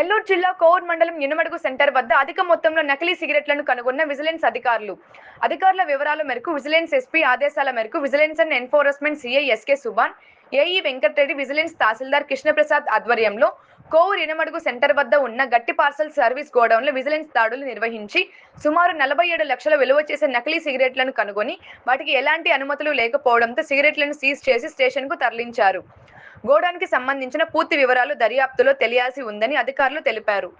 నెల్లూరు జిల్లా కోవూర్ మండలం ఎనుమడుగు సెంటర్ వద్ద అధిక మొత్తంలో నకిలీ సిగరెట్లను కనుగొన్న విజిలెన్స్ అధికారులు. అధికారుల వివరాల మేరకు విజిలెన్స్ ఎస్పీ ఆదేశాల మేరకు vigilance and enforcement CI SK Suban AE Venkatareddy vigilance tahsildar Krishnaprasad ఆధ్వర్యంలో కోవూరు ఇనమడుగు సెంటర్ వద్ద ఉన్న గట్టి పార్సల్ సర్వీస్ గోడౌన్లో విజిలెన్స్ దాడులు నిర్వహించి సుమారు నలభై ఏడు లక్షల విలువ చేసే నకిలీ సిగరెట్లను కనుగొని వాటికి ఎలాంటి అనుమతులు లేకపోవడంతో సిగరెట్లను సీజ్ చేసి స్టేషన్కు తరలించారు. గోడౌన్కి సంబంధించిన పూర్తి వివరాలు దర్యాప్తులో తెలియాల్సి ఉందని అధికారులు తెలిపారు.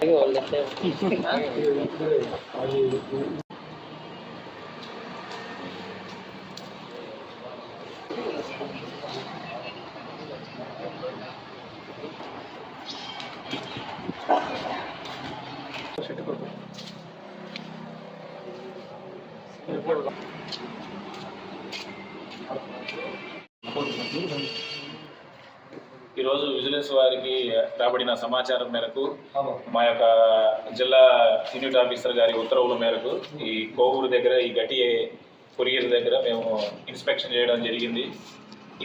Gracias. ఈరోజు విజిలెన్స్ వారికి రాబడిన సమాచారం మేరకు మా యొక్క జిల్లా యూనిట్ ఆఫీసర్ గారి ఉత్తర్వుల మేరకు ఈ కోవూరు దగ్గర ఈ గటి కొరియర్ దగ్గర మేము ఇన్స్పెక్షన్ చేయడం జరిగింది.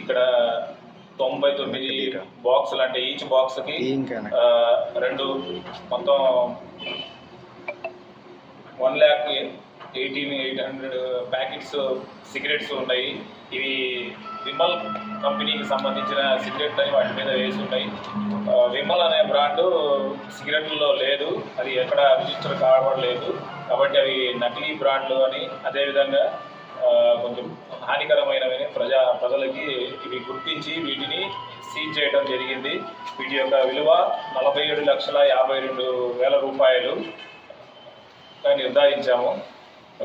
ఇక్కడ తొంభై తొమ్మిది బాక్సులు అంటే ఈచ్ బాక్స్కి రెండు మొత్తం one lakh eighteen eight hundred packets cigarettes ఉన్నాయి. ఇవి విమల్ కంపెనీకి సంబంధించిన సిగరెట్ అని వాటి మీద వేసి ఉన్నాయి విమల్ అనే బ్రాండ్ సిగరెట్లలో లేదు. అది ఎక్కడ రిజిస్టర్ కావడలేదు కాబట్టి అవి నకిలీ బ్రాండ్లు అని అదేవిధంగా కొంచెం హానికరమైనవి ప్రజా ప్రజలకి ఇవి గుర్తించి వీటిని సీజ్ చేయడం జరిగింది. వీటి యొక్క విలువ నలభై ఏడు లక్షల యాభై రెండు వేల రూపాయలు నిర్ధారించాము.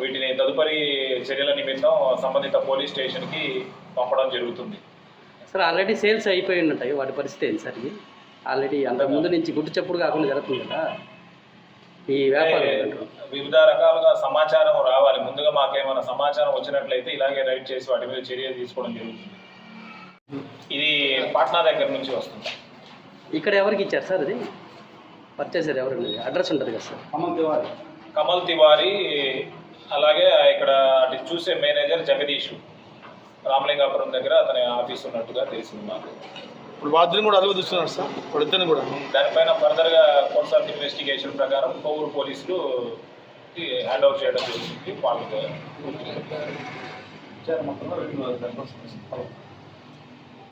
వీటిని తదుపరి చర్యల నిమిత్తం సంబంధిత పోలీస్ స్టేషన్కి పంపడం జరుగుతుంది. సార్ ఆల్రెడీ సేల్స్ అయిపోయి ఉంటాయి వాటి పరిస్థితి ఏంటి సార్ ఇది? ఆల్రెడీ అంతకు ముందు నుంచి గుట్టు చప్పుడు కాకుండా జరుగుతుంది కదా? ఈ వ్యాపారం వివిధ రకాలుగా సమాచారం రావాలి. ముందుగా మాకేమైనా సమాచారం వచ్చినట్లయితే ఇలాగే రైడ్ చేసి వాటి మీద చర్య తీసుకోవడం జరుగుతుంది. ఇది పాట్నా దగ్గర నుంచి వస్తుంది. ఇక్కడ ఎవరికి ఇచ్చారు సార్ ఇది పర్చేసర్ ఎవరు? అడ్రస్ ఉంటుంది కదా సార్? కమల్ తివారీ అలాగే ఇక్కడ అటు చూసే మేనేజర్ జగదీష్. రామలింగాపురం దగ్గర అతని ఆఫీస్ ఉన్నట్టుగా తెలిసింది మాకు. ఇప్పుడు బాధ్యులు కూడా అదుపు చూస్తున్నారు సార్. వాళ్ళిద్దరిని కూడా. దానిపైన ఫర్దర్గా కోర్స్ ఆఫ్ ఇన్వెస్టిగేషన్ ప్రకారం కోవూరు పోలీసులు హ్యాండ్ ఓవర్ చేయడం జరిగింది. వాళ్ళకి